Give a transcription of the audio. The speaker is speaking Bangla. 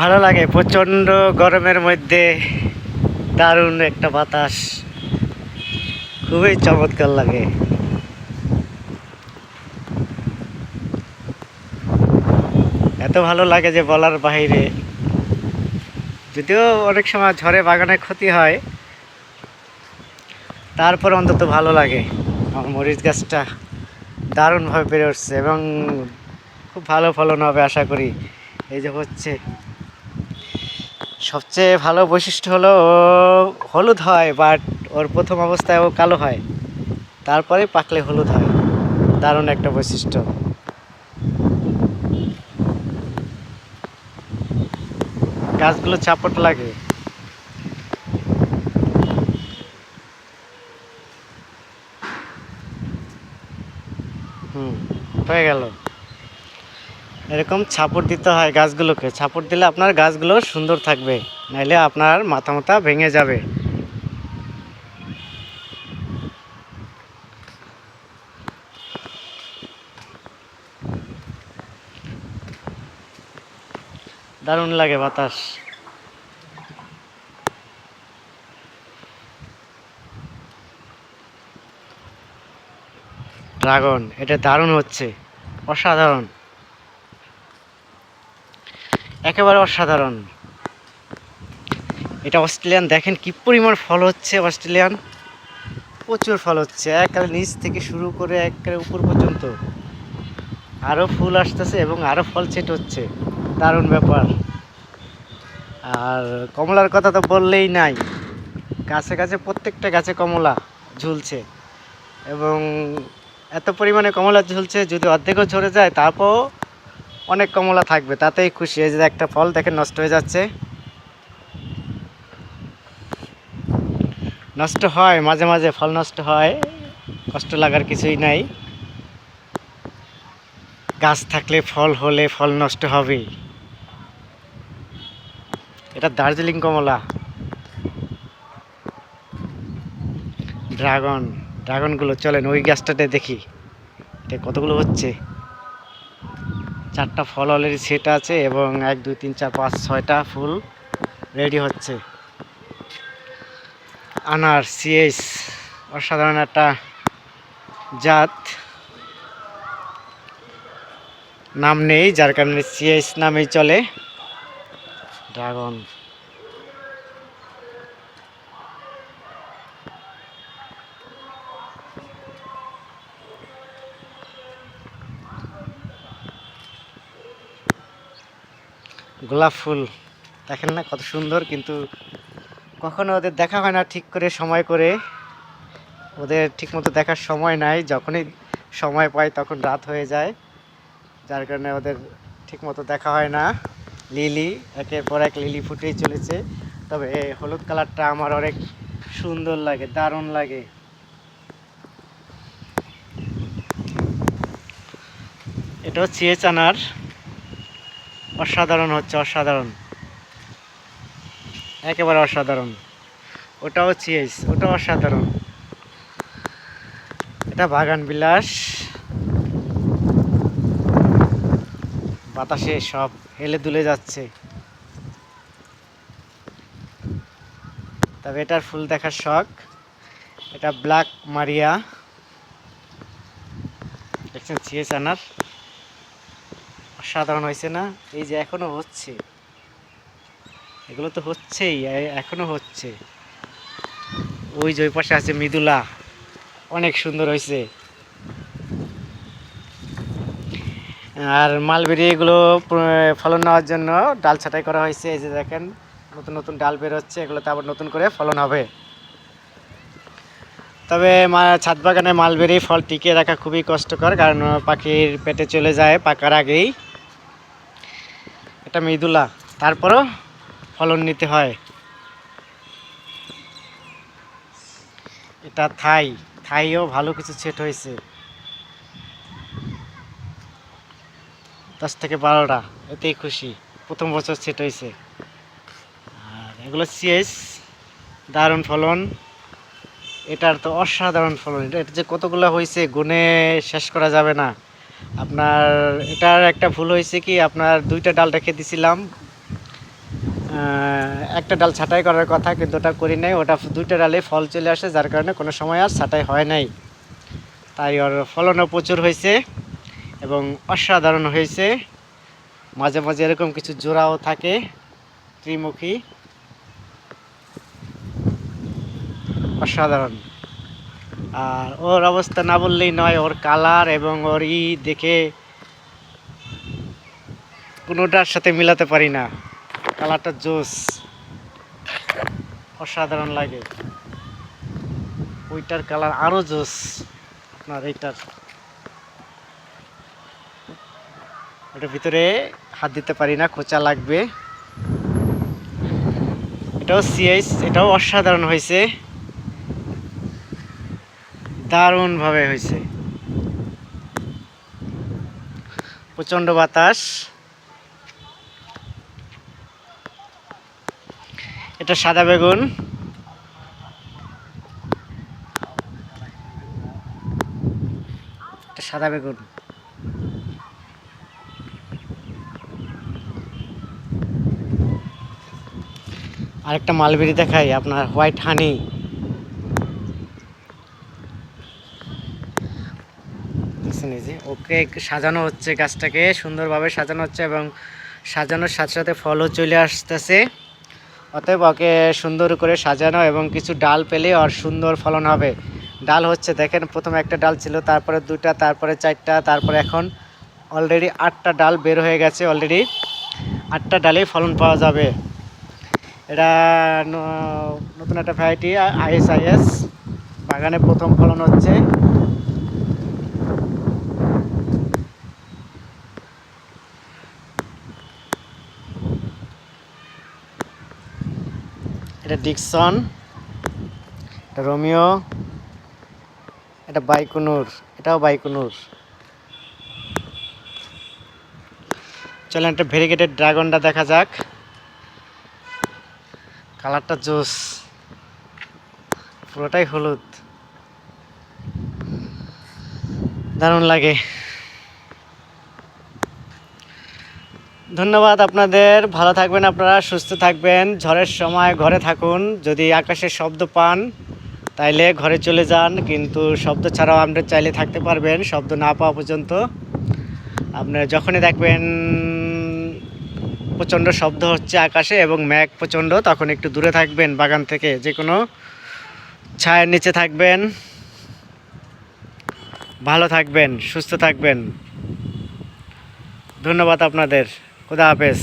ভালো লাগে, প্রচণ্ড গরমের মধ্যে দারুণ একটা বাতাস। খুবই চমৎকার লাগে। এত ভালো লাগে যে বলার বাইরে যদিও অনেক সময় ঝড়ে বাগানে ক্ষতি হয়, তারপর অন্তত ভালো লাগে। আমার মরিচ গাছটা দারুণভাবে বেড়ে উঠছে এবং খুব ভালো ফলন হবে আশা করি। এই যে হচ্ছে সবচেয়ে ভালো বৈশিষ্ট্য হলো, হলুদ হয় বাট ওর প্রথম অবস্থায় ও কালো হয়। তারপরে পাকলে হলুদ হয়। দারুণ একটা বৈশিষ্ট্য। গাছগুলো চাপট লাগে। হুম, হয়ে গেল। এরকম ছাপড় দিতে হয় গাছগুলোকে। ছাপড় দিলে আপনার গাছগুলো সুন্দর থাকবে, নাইলে আপনার মাথা মাথা ভেঙে যাবে। দারুণ লাগে বাতাস। ড্রাগন, এটা দারুণ হচ্ছে, অসাধারণ। একেবারে অসাধারণ। এটা অস্ট্রেলিয়ান, দেখেন কি পরিমাণ ফল হচ্ছে অস্ট্রেলিয়ান। প্রচুর ফল হচ্ছে একেবারে নিচ থেকে শুরু করে একেবারে উপর পর্যন্ত। আরও ফুল আসতেছে এবং আরও ফল ছেট হচ্ছে। দারুণ ব্যাপার। আর কমলার কথা তো বললেই নাই। গাছে গাছে প্রত্যেকটা গাছে কমলা ঝুলছে। এবং এত পরিমাণে কমলা ঝুলছে, যদি অর্ধেকও ঝরে যায়, তারপরও অনেক কমলা থাকবে, তাতেই খুশি। এই যে একটা ফল দেখেন, নষ্ট হয়ে যাচ্ছে। নষ্ট হয়, মাঝে মাঝে ফল নষ্ট হয়। কষ্ট লাগার কিছুই নাই। গাছ থাকলে ফল হলে ফল নষ্ট হবেই এটা দার্জিলিং কমলা। ড্রাগন, ড্রাগনগুলো, চলেন, ওই গাছটাতে দেখি। কতগুলো হচ্ছে? চারটা ফল অলরেডি সেট আছে এবং এক, দুই, তিন, চার, পাঁচ, ছয়টা ফুল রেডি হচ্ছে। আনার সিএস অসাধারণ একটা জাত। নাম নেই, যার কারণে সিএস নামেই চলে। ড্রাগন গোলাপ ফুল। দেখেন না কত সুন্দর, কিন্তু কখনো ওদের দেখা হয় না ঠিক করে সময় করে। ওদের ঠিকমতো দেখার সময় নাই, যখনই সময় পাই তখন রাত হয়ে যায়। যার কারণে ওদের ঠিকমতো দেখা হয় না। লিলি, একের পর এক লিলি ফুটেই চলেছে। তবে এই হলুদ কালারটা আমার অনেক সুন্দর লাগে, দারুণ লাগে। এটা হচ্ছে চানার। অসাধারণ হচ্ছে, অসাধারণ। একেবারে অসাধারণ। ওটাও চিয়েস ওটা অসাধারণ। এটা বাগান বিলাস। বাতাসে সব হেলে দুলে যাচ্ছে। তবে এটার ফুল দেখার শখ, এটা ব্ল্যাক মারিয়া। দেখছেন চিয়েস আনার? অসাধারণ হয়েছে না? এই যে এখনও হচ্ছে। এগুলো তো হচ্ছেই, এ- এখনও হচ্ছে। ওই যে ওই পাশে আছে মৃদুলা। অনেক সুন্দর হয়েছে। আর মালবেরি এগুলো ফলন নেওয়ার জন্য ডাল ছাঁটাই করা হয়েছে। এই যে দেখেন, নতুন নতুন ডাল বের হচ্ছে। এগুলোতে আবার নতুন করে ফলন হবে। তবে ছাদ বাগানে মালবেরি ফল টিকিয়ে রাখা খুবই কষ্টকর, কারণ পাখির পেটে চলে যায় পাকার আগেই। এটা মৃদুলা, তারপরও ফলন নিতে হয়। এটা থাই, থাইও ভালো কিছু সেট হয়েছে। দশ থেকে বারোটা, এতেই খুশি, প্রথম বছর সেট হয়েছে। আর এগুলো সিএস, দারুণ ফলন। এটার তো অসাধারণ ফলন, এটা এটা যে কতগুলো হয়েছে গুনে শেষ করা যাবে না। আপনার, এটার একটা ভুল হয়েছে কি, আপনার দুইটা ডাল রেখে দিছিলাম। একটা ডাল ছাঁটাই করার কথা, কিন্তু ওটা করি নাই। ওটা দুইটা ডালে ফল চলে আসে, যার কারণে কোনো সময় আর ছাঁটাই হয় নাই। তাই ওর ফলনও প্রচুর হয়েছে এবং অসাধারণ হয়েছে। মাঝে মাঝে এরকম কিছু জোড়াও থাকে ত্রিমুখী। অসাধারণ। আর ওর অবস্থা না বললেই নয়, ওর কালার এবং ওর ই দেখে কোনোটার সাথে মিলাতে পারি না। কালারটা জোস। অসাধারণ লাগে। ওইটার কালার আরও জোস। আপনার এইটার। ওটার ভিতরে হাত দিতে পারি না, খোঁচা লাগবে। এটাও সিএস এটাও অসাধারণ হয়েছে। দারুণভাবে হয়েছে। প্রচণ্ড বাতাস। এটা সাদা বেগুন। সাদা বেগুন। আরেকটা মালবেরি দেখাই, আপনার হোয়াইট হানি দেখছেন এই যে ওকে সাজানো হচ্ছে গাছটাকে, সুন্দরভাবে সাজানো হচ্ছে এবং সাজানোর সাথে সাথে ফলও চলে আসতেছে। অতএব ওকে সুন্দর করে সাজানো এবং কিছু ডাল পেলে আর সুন্দর ফলন হবে। ডাল হচ্ছে, দেখেন, প্রথমে একটা ডাল ছিল, তারপরে দুটা, তারপরে চারটা, তারপরে এখন অলরেডি আটটা ডাল বের হয়ে গেছে অলরেডি আটটা ডালেই ফলন পাওয়া যাবে। এটা নতুন একটা ভ্যারাইটি আইএসআইএস। বাগানে প্রথম ফলন হচ্ছে। এটা ডিকসন, এটা রোমিও, এটা বাইকুনুর, এটাও বাইকুনুর। চলেন একটা ভেরিগেটেড ড্রাগনটা দেখা যাক। কালারটা জোস। পুরোটাই হলুদ। দারুণ লাগে। ধন্যবাদ আপনাদের। ভালো থাকবেন আপনারা, সুস্থ থাকবেন। ঝড়ের সময় ঘরে থাকুন। যদি আকাশে শব্দ পান, তাইলে ঘরে চলে যান। কিন্তু শব্দ ছাড়াও আপনি চাইলে থাকতে পারবেন, শব্দ না পাওয়া পর্যন্ত। আপনার যখনই দেখবেন প্রচণ্ড শব্দ হচ্ছে আকাশে এবং ম্যাঘ প্রচণ্ড, তখন একটু দূরে থাকবেন, বাগান থেকে যে কোনো ছায়ের নিচে থাকবেন। ভালো থাকবেন, সুস্থ থাকবেন। ধন্যবাদ আপনাদের। খুদা হাফেজ।